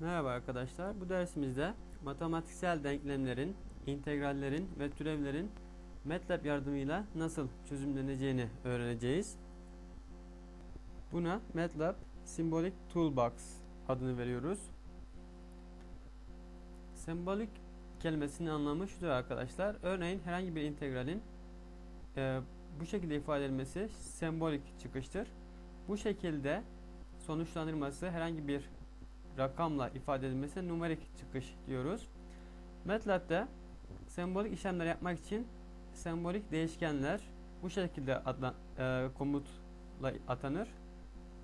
Merhaba arkadaşlar. Bu dersimizde matematiksel denklemlerin, integrallerin ve türevlerin MATLAB yardımıyla nasıl çözümleneceğini öğreneceğiz. Buna MATLAB Symbolic Toolbox adını veriyoruz. Sembolik kelimesinin anlamı şudur arkadaşlar. Örneğin herhangi bir integralin e, bu şekilde ifade edilmesi sembolik çıkıştır. Bu şekilde sonuçlandırması herhangi bir rakamla ifade edilmesine numerik çıkış diyoruz. MATLAB'de sembolik işlemler yapmak için sembolik değişkenler bu şekilde adla, e, komutla atanır.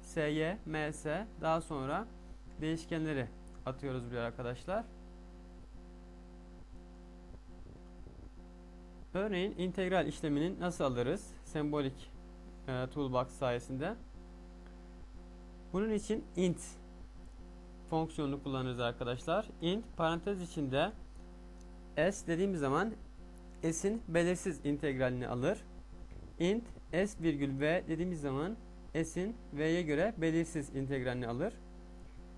SY, MS daha sonra değişkenleri atıyoruz buraya arkadaşlar. Örneğin integral işlemini nasıl alırız? Sembolik e, toolbox sayesinde. Bunun için int fonksiyonunu kullanırız arkadaşlar. int parantez içinde s dediğimiz zaman s'in belirsiz integralini alır. int s virgül v dediğimiz zaman s'in v'ye göre belirsiz integralini alır.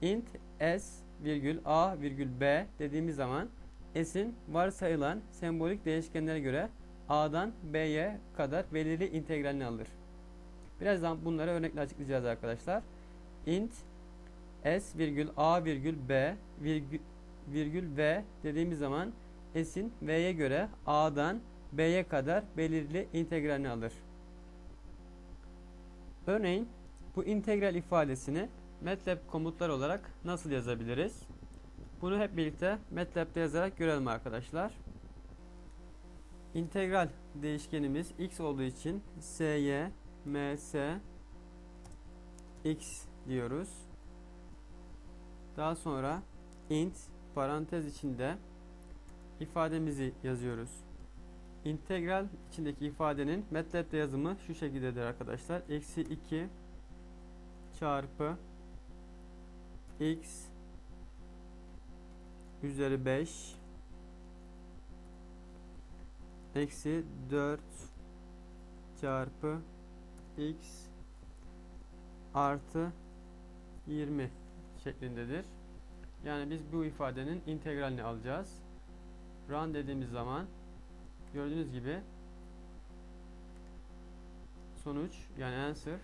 int s virgül a virgül b dediğimiz zaman s'in varsayılan sembolik değişkenlere göre a'dan b'ye kadar belirli integralini alır. Birazdan bunları örnekle açıklayacağız arkadaşlar. int s virgül a virgül b virgül, virgül v dediğimiz zaman s'in v'ye göre a'dan b'ye kadar belirli integralini alır. Örneğin bu integral ifadesini MATLAB komutlar olarak nasıl yazabiliriz? Bunu hep birlikte MATLAB'de yazarak görelim arkadaşlar. İntegral değişkenimiz x olduğu için sy ms x diyoruz. Daha sonra int parantez içinde ifademizi yazıyoruz. İntegral içindeki ifadenin MATLAB'de yazımı şu şekildedir arkadaşlar. Eksi 2 çarpı x üzeri 5 eksi 4 çarpı x artı 20 şeklindedir. Yani biz bu ifadenin integralini alacağız. Run dediğimiz zaman gördüğünüz gibi sonuç yani answer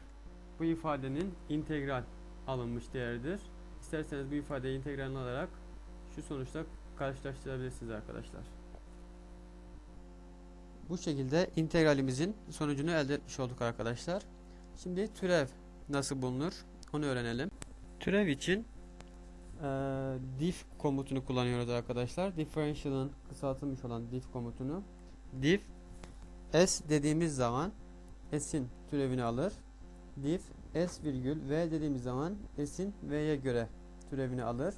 bu ifadenin integral alınmış değeridir. İsterseniz bu ifadeyi integralini alarak şu sonuçla karşılaştırabilirsiniz arkadaşlar. Bu şekilde integralimizin sonucunu elde etmiş olduk arkadaşlar. Şimdi türev nasıl bulunur onu öğrenelim. Türev için e, diff komutunu kullanıyoruz arkadaşlar. Differential'ın kısaltılmış olan diff komutunu. Diff s dediğimiz zaman s'in türevini alır. Diff s virgül v dediğimiz zaman s'in v'ye göre türevini alır.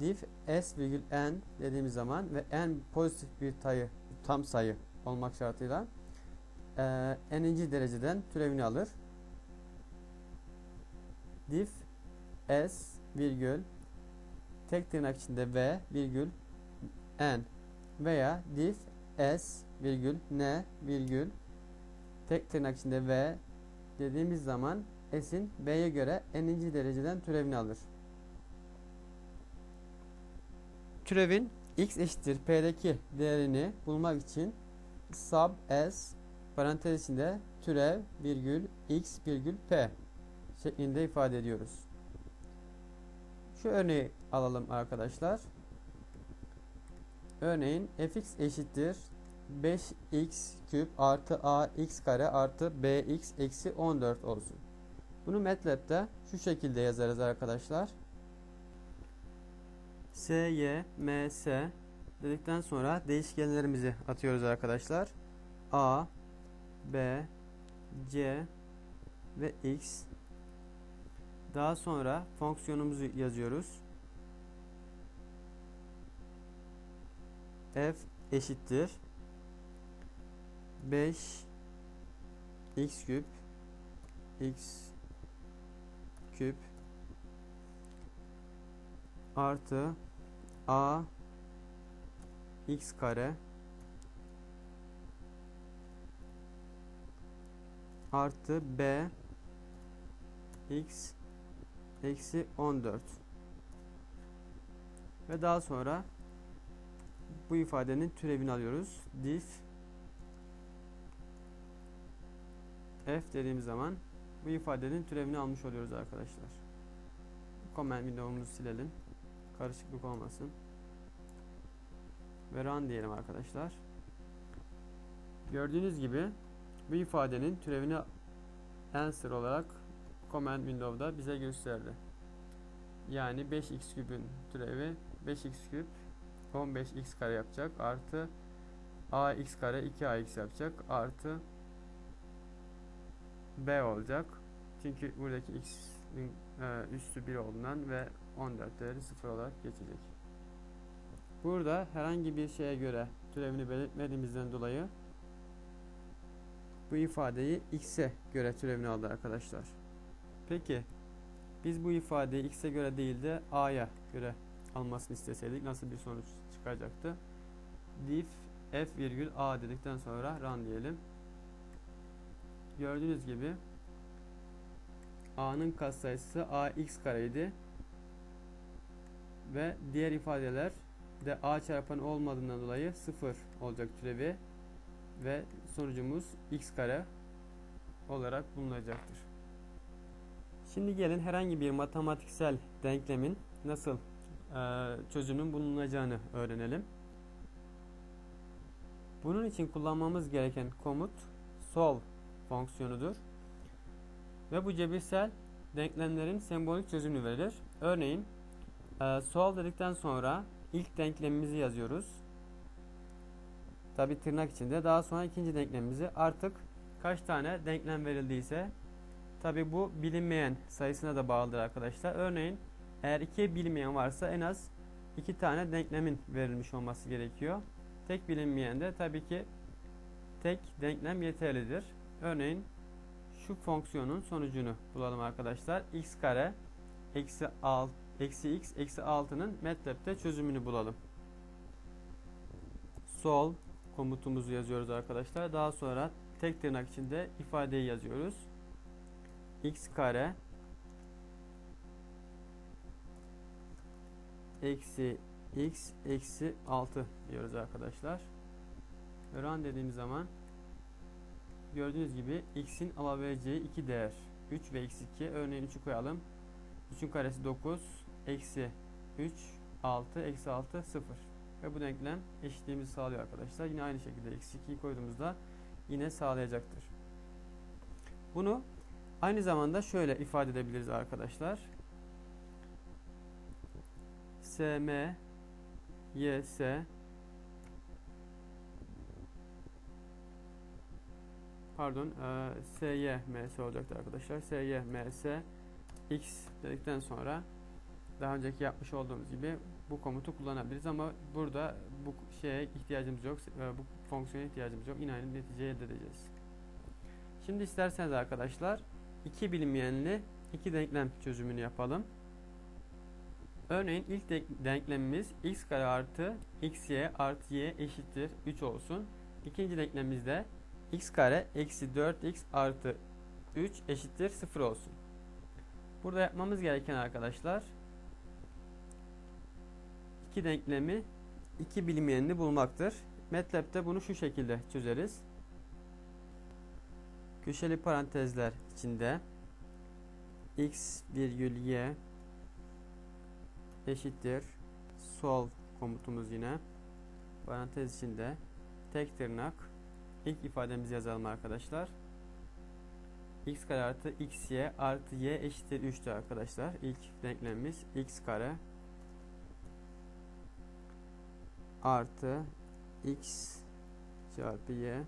Diff s virgül n dediğimiz zaman ve n pozitif bir tayı, tam sayı olmak şartıyla e, n'inci dereceden türevini alır. Diff s virgül tek tırnak içinde v virgül n veya diff s virgül n virgül tek tırnak içinde v dediğimiz zaman s'in b'ye göre n'inci dereceden türevini alır. Türevin x eşittir p'deki değerini bulmak için sub s parantez içinde türev virgül x virgül p şeklinde ifade ediyoruz. Şu örneği alalım arkadaşlar. Örneğin fx eşittir 5x küp artı ax kare artı bx eksi 14 olsun. Bunu MATLAB'de şu şekilde yazarız arkadaşlar. sy ms dedikten sonra değişkenlerimizi atıyoruz arkadaşlar. a b c ve x daha sonra fonksiyonumuzu yazıyoruz. f eşittir 5 x küp x küp artı a x kare artı b x eksi 14 ve daha sonra bu ifadenin türevini alıyoruz. Dif f dediğimiz zaman bu ifadenin türevini almış oluyoruz arkadaşlar. Comment window'umuzu silelim. Karışıklık olmasın. Ve run diyelim arkadaşlar. Gördüğünüz gibi bu ifadenin türevini answer olarak comment window'da bize gösterdi. Yani 5x küpün türevi 5x küp 15x kare yapacak artı ax kare 2ax yapacak artı b olacak. Çünkü buradaki x'in e, üstü 1 olduğundan ve 14 değeri 0 olarak geçecek. Burada herhangi bir şeye göre türevini belirtmediğimizden dolayı bu ifadeyi x'e göre türevini aldı arkadaşlar. Peki biz bu ifadeyi x'e göre değil de a'ya göre almasını isteseydik nasıl bir sonuç çıkacaktı? Dif f virgül a dedikten sonra run diyelim. Gördüğünüz gibi a'nın katsayısı ax kareydi ve diğer ifadeler de a çarpanı olmadığından dolayı 0 olacak türevi ve sonucumuz x kare olarak bulunacaktır. Şimdi gelin herhangi bir matematiksel denklemin nasıl e, çözümün bulunacağını öğrenelim. Bunun için kullanmamız gereken komut solve fonksiyonudur. Ve bu cebirsel denklemlerin sembolik çözümünü verir. Örneğin e, solve dedikten sonra ilk denklemimizi yazıyoruz. Tabi tırnak içinde. Daha sonra ikinci denklemimizi artık kaç tane denklem verildiyse tabi bu bilinmeyen sayısına da bağlıdır arkadaşlar. Örneğin eğer iki bilinmeyen varsa en az iki tane denklemin verilmiş olması gerekiyor. Tek bilinmeyen de tabii ki tek denklem yeterlidir. Örneğin şu fonksiyonun sonucunu bulalım arkadaşlar. x kare eksi, alt, eksi x eksi 6'nın MATLAB'de çözümünü bulalım. Sol komutumuzu yazıyoruz arkadaşlar. Daha sonra tek tırnak içinde ifadeyi yazıyoruz. X kare eksi x eksi 6 diyoruz arkadaşlar. Run dediğimiz zaman gördüğünüz gibi x'in alabileceği iki değer. 3 ve x 2 örneğin 3'ü koyalım. 3'ün karesi 9 eksi 3 6 eksi 6 0 ve bu denklem eşitliğimizi sağlıyor arkadaşlar. Yine aynı şekilde eksi 2'yi koyduğumuzda yine sağlayacaktır. Bunu aynı zamanda şöyle ifade edebiliriz arkadaşlar. Sm ys pardon e, sy ms olacaktı arkadaşlar. Sy ms x dedikten sonra daha önceki yapmış olduğumuz gibi bu komutu kullanabiliriz ama burada bu şeye ihtiyacımız yok. E, bu fonksiyona ihtiyacımız yok. Yine aynı neticeyi elde edeceğiz. Şimdi isterseniz arkadaşlar iki bilinmeyenli iki denklem çözümünü yapalım Örneğin ilk denklemimiz x kare artı xy artı y eşittir 3 olsun. İkinci denklemimizde x kare eksi 4x artı 3 eşittir 0 olsun. Burada yapmamız gereken arkadaşlar iki denklemi iki bilinmeyenini bulmaktır. MATLAB'de bunu şu şekilde çözeriz. Köşeli parantezler içinde x virgül y eşittir. Solve komutumuz yine. Parantez içinde tek tırnak ilk ifademizi yazalım arkadaşlar. X kare artı xy artı y eşittir 3'tü arkadaşlar. İlk denklemimiz x kare artı x çarpı y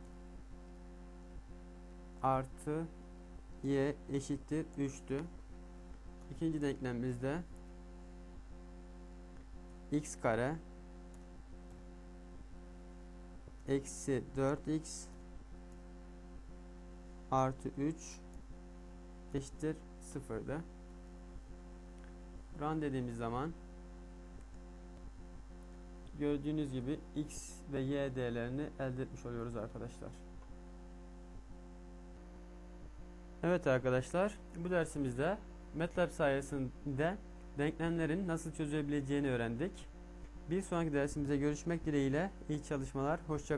artı y eşittir 3'tü ikinci denklemimizde x kare eksi 4x artı 3 eşittir 0'dı. Run dediğimiz zaman gördüğünüz gibi x ve y değerlerini elde etmiş oluyoruz arkadaşlar. Evet arkadaşlar bu dersimizde MATLAB sayesinde denklemlerin nasıl çözebileceğini öğrendik. Bir sonraki dersimizde görüşmek dileğiyle iyi çalışmalar. Hoşça